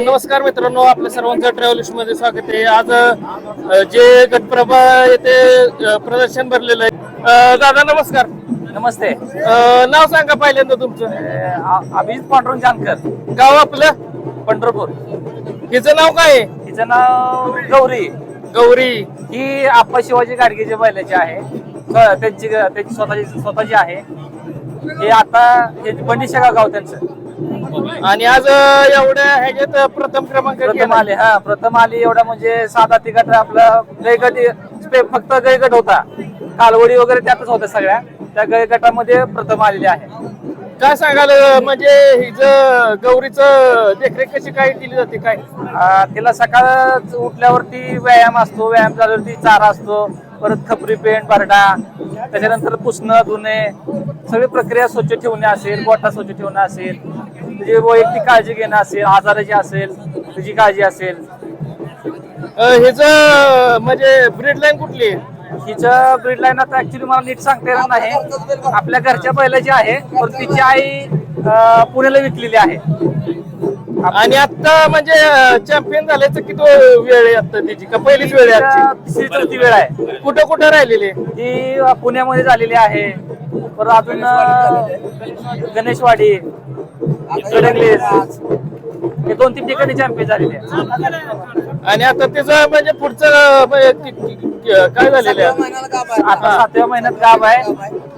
नमस्कार मित्रांनो आपल्या सर्वांचं ट्रॅव्हल्समध्ये स्वागत आहे. आज अ, जे गटप्रभा येथे अ, प्रदर्शन भरलेलं आहे अ, दादा नमस्कार. नमस्ते. अ, नाव सांगा पहिल्यांदा तुमचं. अभिजित पांडुरंग जानकर. गाव आपलं? पंढरपूर. हिचं नाव काय आहे? हिचं नाव गौरी. गौरी. ही आप्पा शिवाजी गाडगेच्या बैलाची आहे स- त्यांची त्यांची स्वतःची स्वतःची आहे. हे आता हे बंदिशा गाव त्यांचं. आणि आज एवढ्या ह्याच्यात प्रथम क्रमांक प्रथम. आले हा प्रथम आली एवढा म्हणजे साधा तिकट आपला गैगट फक्त गैगट होता. कालवडी वगैरे त्यातच होत्या सगळ्या. त्या गैगटामध्ये प्रथम आलेली आहे. काय सांगाल म्हणजे हिचं गौरीचं देखरेख कशी काय केली जाते काय? तिला सकाळ उठल्यावरती व्यायाम असतो व्यायाम झाल्यावरती चारा असतो परत खपरी पेंट भरडा त्याच्यानंतर पुसणं धुणे सगळी प्रक्रिया स्वच्छ ठेवणे असेल गोठा स्वच्छ ठेवणं असेल त्याची वैयक्तिक काळजी घेणं असेल आजाराची असेल त्याची काळजी असेल. हिचं म्हणजे ब्रीड लाईन कुठली? हिचं ब्रीड लाईन आता ऍक्च्युली मला नीट सांगता येणार नाही. आपल्या घरच्या बैलाची आहे पण तिची आई पुण्याला विकलेली आहे. आणि आता म्हणजे चॅम्पियन झाल्याचं किती वेळ आहे आता त्याची का पहिलीच वेळ आहे आजची? तिसरी चौथी वेळ आहे. कुठं कुठं राहिलेली? ती पुण्यामध्ये झालेली आहे. परत अजून अ, गणेशवाडी गडंगलेस हे दोन तीन ठिकाणी चॅम्पियन झालेले आहे आणि आता त्याचं म्हणजे पुढचं म्हणजे कि- कि- कि- काय झालेलं आहे? आता सातव्या महिन्यात गाव आहे.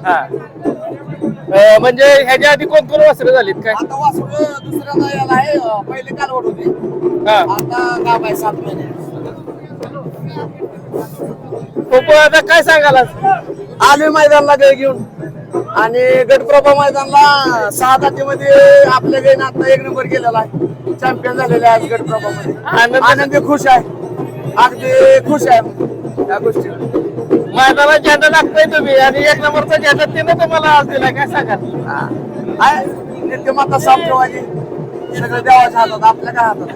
हा. अं, म्हणजे ह्याच्या आधी कोण कोण वासरं झालीत काय? आता वासरू दुसऱ्यांदा याला आहे अं, पहिले कालवड होती. हा. आता गाव आहे सात महिने. खूप आता काय सांगाल आज? आलोय मैदानला गाय घेऊन. आणि गटप्रभा मैदानला सहा जातीमध्ये आपल्या गायनं आता एक नंबर केलेला आहे. चॅम्पियन झालेले आहे आज गटप्रभामध्ये. आनंद- आनंदी खुश आहे. अगदी खुश आहे. या गोष्टी. मैदानात झेंडा तुम्ही आणि एक नंबरचा झेंडा तिने तुम्हाला आज दिला काय सांगाल? नित्यमाता साफ ठेवायची. सगळं देवाच्या हातात आपल्या काय हातात?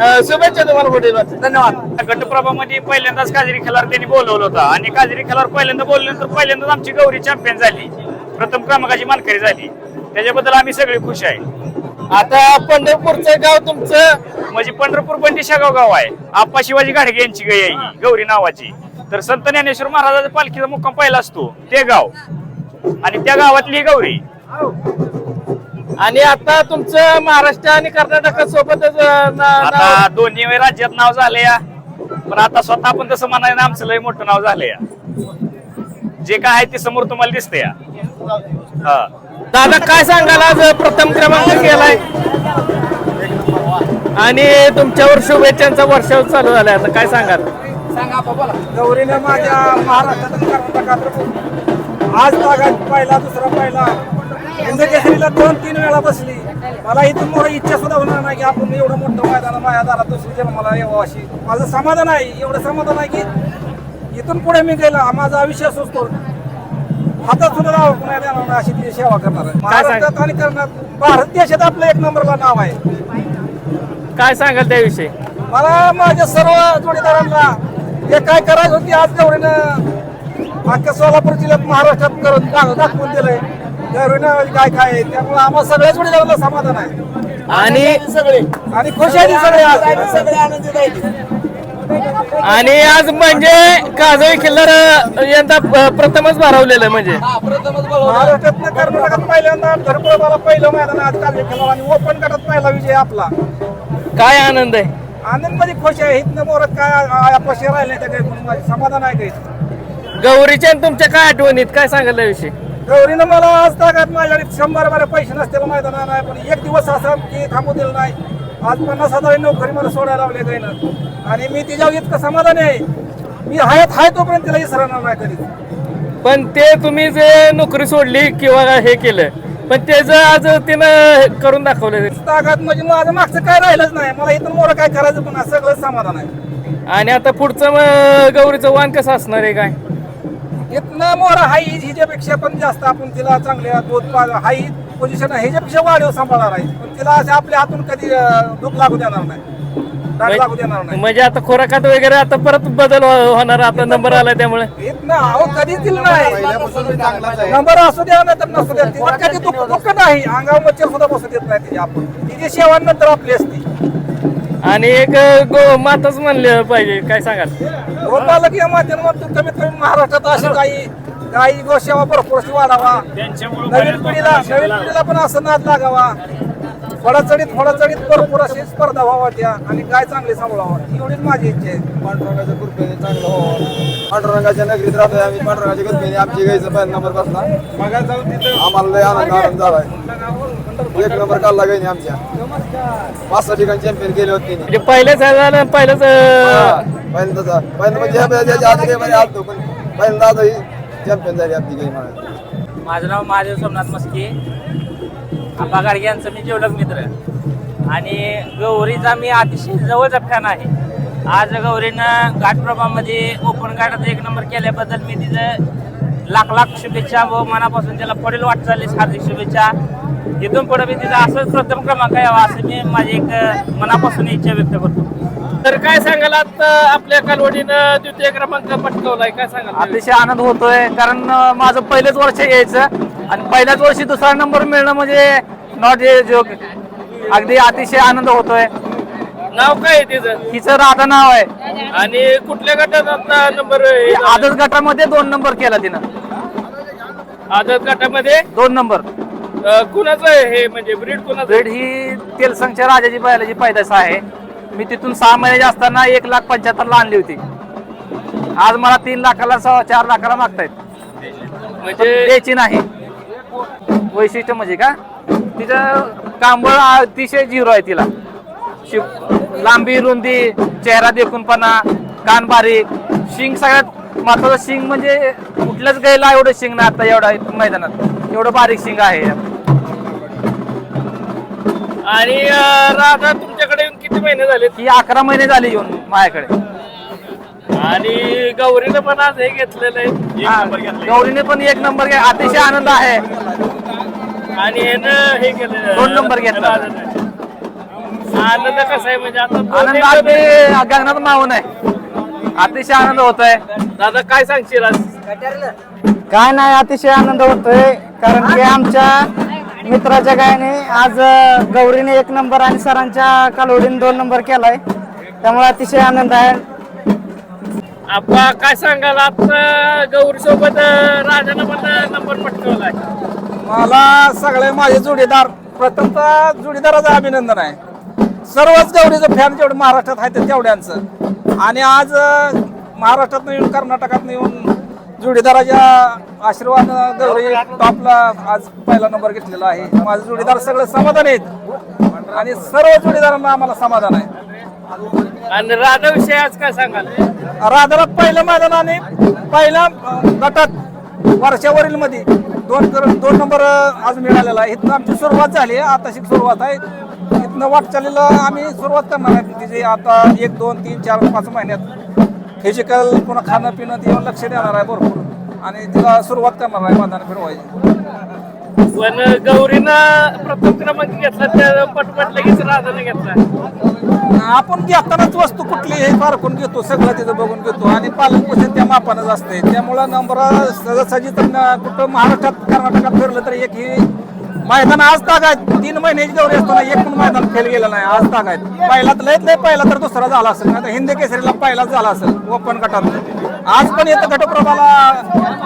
अं, शुभेच्छा तुम्हाला पुढे धन्यवाद. गटप्रभामध्ये पहिल्यांदाच काजरी खिलार त्यांनी बोलवलं होतं. आणि काजरी खिलार पहिल्यांदा बोलल्यानंतर पहिल्यांदाच आमची गौरी चॅम्पियन झाली. प्रथम क्रमांकाची मानकरी झाली. त्याच्याबद्दल आम्ही सगळे खुश आहे. आता पंढरपूरचं गाव तुमचं? म्हणजे पंढरपूर बंडी शेगाव गाव आहे. आप्पा शिवाजी गाडगे यांची गाय आहे ही, गौरी नावाची. तर संत ज्ञानेश्वर महाराजाचा पालखीचा मुक्काम पहिला असतो ते गाव. आणि त्या गावातली ही गौरी. आणि आता तुमचं महाराष्ट्र आणि कर्नाटक सोबतच अं, ना- आता दोन्ही राज्यात नाव झाले या. पण आता स्वतः पण तसं म्हणायला आमचं लय मोठं नाव झालं या. जे काय आहे ते समोर तुम्हाला दिसतंय या. हा. दादा काय सांगाल आज प्रथम क्रमांक केलाय? आणि तुमच्यावर शुभेच्छांचा वर्षाव चालू झालाय. आता काय सांगाल? गौरीने माझ्या महाराष्ट्रात आणि कर्नाटकात आज तागात पहिला दुसरा पहिला. हिंद केसरीला दोन तीन वेळा बसली. मला इथून मोठं इच्छा सुद्धा होणार नाही की आपण एवढं मोठं मैदान माझ्या दारात दुसरी जन्माला यावं अशी. माझं समाधान आहे एवढं समाधान आहे की इथून पुढे मी गेला. माझा आयुष्य सुचतो हातात सुद्धा नाव नाही देणार नाही अशी ती सेवा करणार आहे. महाराष्ट्रात आणि कर्नाटक भारत देशात आपलं एक नंबरला नाव आहे. काय सांगाल त्याविषयी? मला माझ्या सर्व जोडीदारांना जे काय करायचं होती आज गौरीनं अख्ख्या सोलापूर जिल्ह्यात महाराष्ट्रात करून दा- दाखवून दिलंय. गौरीनं काय काय आहे. त्यामुळे आम्हाला सगळ्या जोडीदारांना समाधान आहे. आणि सगळे आणि खुश आहे ती सगळे आज. सगळे आनंदी राहिले आणि आज म्हणजे काजळी खिल्लार यंदा प्रथमच भरवलेलं म्हणजे. हा कर्नाटकात पहिल्यांदा पहिलं मैदान आज आणि ओपन गटात पहिला विजय आपला. काय आनंद आहे? आनंदमध्ये खुश आहे. इथनं मोरत काय अपशे राहिले त्या काही माझे समाधान आहे काही गौरीच्या आणि तुमच्या काय आठवणीत? काय सांगाल त्याविषयी गौरीनं मला आज तागात माझ्याकडे शंभर बारा पैसे नसतील मैदानात नाही पण एक दिवस असा की थांबू दिलं नाही. आज पन्नास हजार नोकरी मला सोडायला लावले गायनं आणि मी तिच्यावर इतकं समाधानी आहे. मी हयात हाय तोपर्यंत तिला विसरणार नाही कधी पण ते तुम्ही जे नोकरी सोडली किंवा हे केलं पण त्याचं आज तिनं करून दाखवलं. तागात म्हणजे माझं मागचं काय राहिलंच नाही. मला इथून मोरं काय करायचं पण सगळं समाधान आहे. आणि आता पुढचं मग गौरीचं वाण कसं असणार आहे काय? इथनं मोरा हाई हिच्यापेक्षा पण जास्त आपण तिला चांगल्या दूध हाई पोझिशन आहे. ह्याच्यापेक्षा वाढीव सांभाळणार आहे पण तिला असे आपल्या हातून कधी दुःख लागू देणार नाही. लागू देणार नाही. म्हणजे आता खोराकात वगैरे आता परत बदल हो- होणार आता नंबर आलाय त्यामुळे. इथनं अहो कधीच दिलं नाही. नंबर असू द्या नाही तर नसू द्या. तिला कधी दुःख दुःख नाही. अंगावर मच्छर सुद्धा बसू देत नाही तिच्या आपण. तिची शेवा नंतर आपली असते. आणि एक गो माताच म्हणलं पाहिजे. काय सांगाल? गोपालक या माध्यमातून कमीत कमी महाराष्ट्रात अशी काही गाई गोसेवा भरपूर वाढावा. नवीन पिढीला नवीन पिढीला पण असं नाद लागावा. फळाचडीत फळाचडीत भरपूर अशी स्पर्धा व्हावा त्या आणि गाय चांगली सांभाळावा एवढीच माझी इच्छा आहे. पांडुरंगाच्या कृपेने चांगलं व्हावं. पांडुरंगाच्या नगरीत राहतोय आम्ही. पांडुरंगाच्या कृपेने आमची गाईचा पहिला नंबर बसला आम्हाला लय आनंद आनंद झालाय. एक नंबर काढला गाईने आमच्या. पाच सहा ठिकाणी चॅम्पियन केले होते तिने. म्हणजे पहिल्याच झालं पहिल्याच हा, अं, पहिल्यांदाचा. पहिल्यांदा म्हणजे काही आलतो पण पहिल्यांदा ही चॅम्पियन झाली आपली गेम माझं नाव महादेव सोमनाथ मस्के. आबा गाडगे यांचं मी जेवलक मित्र आणि गौरीचा मी अतिशय जवळचा फॅन आहे. आज गौरीनं घाटप्रभामध्ये ओपन घाटात एक नंबर केल्याबद्दल मी तिचं लाख लाख शुभेच्छा व मनापासून त्याला पुढील वाटचालीस हार्दिक शुभेच्छा. इथून पुढे मी तिचा असंच प्रथम क्रमांक यावा असं मी माझी एक मनापासून इच्छा व्यक्त करतो. तर काय सांगाल आता आपल्या कालवडीनं द्वितीय क्रमांक पटकवलाय? काय सांगाल? अतिशय आनंद होतोय कारण माझं पहिलेच वर्ष यायचं आणि पहिल्याच वर्षी दुसरा नंबर मिळणं म्हणजे नॉट ए जोक अगदी अतिशय आनंद होतोय. नाव काय आहे तिचं? हिचं राधा नाव आहे. आणि कुठल्या गटात आता नंबर आदत गटामध्ये दोन नंबर केला तिनं. आदत गटामध्ये? दोन नंबर अं, कुणाचं आहे हे? म्हणजे ब्रीड कुणाचं? ब्रेड ही तेलसंगच्या राजाची बैलाची पैदास आहे. मी तिथून सहा महिन्याची असताना एक लाख पंच्याहत्तरला आणली होती. आज मला तीन लाखाला सव्वा चार लाखाला मागतायत. म्हणजे द्यायची नाही. वैशिष्ट्य म्हणजे का? तिचं कांबळ अतिशय झिरो आहे तिला. शि- लांबी रुंदी चेहरा देखूनपणा कान बारीक. शिंग सगळ्यात महत्वाचं शिंग म्हणजे कुठल्याच गायला एवढं शिंग नाही आता एवढा मैदानात. एवढं बारीक शिंग आहे. आणि राधा किती महिने झाले ही अकरा महिने झाली येऊन माझ्याकडे. आणि गौरीनं पण आज हे घेतलेलं आहे. हा, गौरीने पण एक नंबर घ्या. अतिशय आनंद आहे. आणि ह्यानं हे केलं. दोन नंबर घेतला. आनंद कसा आहे म्हणजे आता दोन आनंद अगदी गगनात मावून आहे. अतिशय आनंद होत आहे दादा काय सांगशील आज? काय नाही अतिशय आनंद होतोय. कारण की आमच्या मित्राच्या गायने आज अ, गौरीने एक नंबर आणि सरांच्या कालवडीने दोन नंबर केलाय. त्यामुळे अतिशय आनंद आहे. आपा काय सांगाल? आता गौरी सोबत राजानं पण नंबर पटकवलाय. मला सगळे माझे जोडीदार प्रथमतः जोडीदाराचं अभिनंदन आहे. सर्वच गौरीचं फॅन जेवढे महाराष्ट्रात आहेत ते तेवढ्यांचं. आणि आज अं, महाराष्ट्रात येऊन कर्नाटकात येऊन जोडीदाराच्या आशीर्वाद गौरी टॉपला आज पहिला नंबर घेतलेला आहे. माझे जोडीदार सगळे समाधान आहेत. आणि सर्व जोडीदारांना आम्हाला समाधान आहे. आणि राधा विषयी आज काय सांगाल? राधाला पहिल्या मैदानाने पहिल्या अं, गटात वर्षावरील मध्ये दोन कर दोन नंबर आज मिळालेला आहे. इथनं आमची सुरुवात झाली आहे. आता शिक सुरुवात आहे. इथनं वाटचालीला आम्ही सुरुवात करणार आहे. तिचे आता एक दोन तीन चार पाच महिन्यात फिजिकल पुन्हा खाणं पिणं ते येऊन लक्ष देणार आहे भरपूर. आणि तिला सुरुवात करणार आहे मैदान फिरवायची. पण गौरीनं प्रथम क्रमांक घेतला त्या पटपट लगेच राधाने घेतला. आपण घेतानाच वस्तू कुठली हे पारखून घेतो सगळं तिथं बघून घेतो. आणि पालन पोषण त्या मापानंच असते त्यामुळं नंबर सहजासहजी तर न- कुठं महाराष्ट्रात कर्नाटकात फिरलं तर एक ही मैदान आज तागायत. तीन महिन्याची गौरी असताना एक पण मैदान फेल गेलं नाही. आज तागायत. पहिला तर लयत लय पहिला तर दुसरा झाला असेल. नाही तर हिंदी केसरीला पहिलाच झाला असेल. ओपन गटात. आज पण येतं घटप्रभाला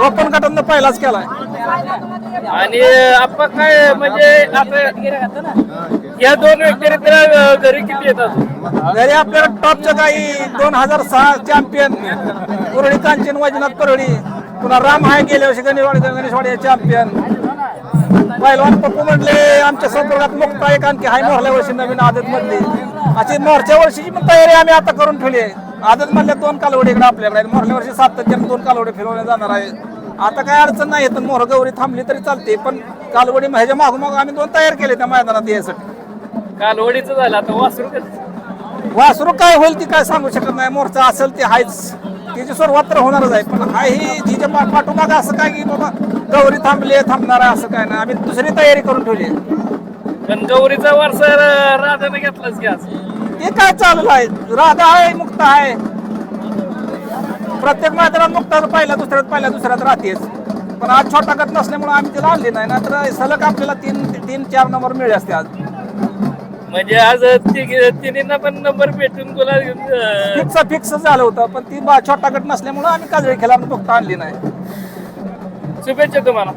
ओपन गटातनं पहिलाच केलाय. आणि आपण काय म्हणजे या दोन व्यक्तिरिक्त अं, घरी किती येतात? घरी आपल्याला टॉपच्या काही दोन हजार सहा चॅम्पियन कुरळी कांचन वैजनाथ परळी. पुन्हा राम हाय गेल्या वर्षी गणेशवाडी गणेशवाडी चॅम्पियन पहिलवान पप्पू म्हटले आमच्या संपर्कात मुक्ता एक आणखी हाय मोरल्या वर्षी नवीन आदत मधली. अशी मोरच्या वर्षीची पण तयारी आम्ही आता करून ठेवली आहे. आदत मधल्या दोन कालवडी इकडे आपल्याकडे. मोरल्या वर्षी सात जण दोन कालवडी फिरवल्या जाणार आहे आता काय अडचण नाही येत मोर गौरी थांबली तरी चालते पण कालवडी ह्याच्या मागोमाग आम्ही दोन तयार केले त्या मैदानात यासाठी कालवडीचं झालं आता वासरू? वासरू काय होईल ती काय सांगू शकत नाही. मोर्चा असेल ते हायच. तिची सुरुवात तर होणारच आहे पण हाय ही तिच्या पा- पाठोमाग असं काय की बाबा गौरी थांबली थांबणार आहे असं काय नाही. आम्ही दुसरी तयारी करून ठेवली आहे. पण गौरीचा वारसा राधाने घेतलाच की आज. हे काय चालू आहे? राधा आहे मुक्त आहे. प्रत्येक मैदानात मुक्ता पहिल्या दुसऱ्यात पहिल्या दुसऱ्यात राहतेच. पण आज छोटा गट नसल्यामुळे आम्ही तिला आणली नाही. नाहीतर सलग आपल्याला तीन तीन चार नंबर मिळले असते आज. म्हणजे आज तिघी- तिन्हींना पण नंबर भेटून तुला फिक्स फिक्स झालं होतं पण ती छोटा गट नसल्यामुळं आम्ही काजळी खेळा फक्त आणली नाही. शुभेच्छा तुम्हाला.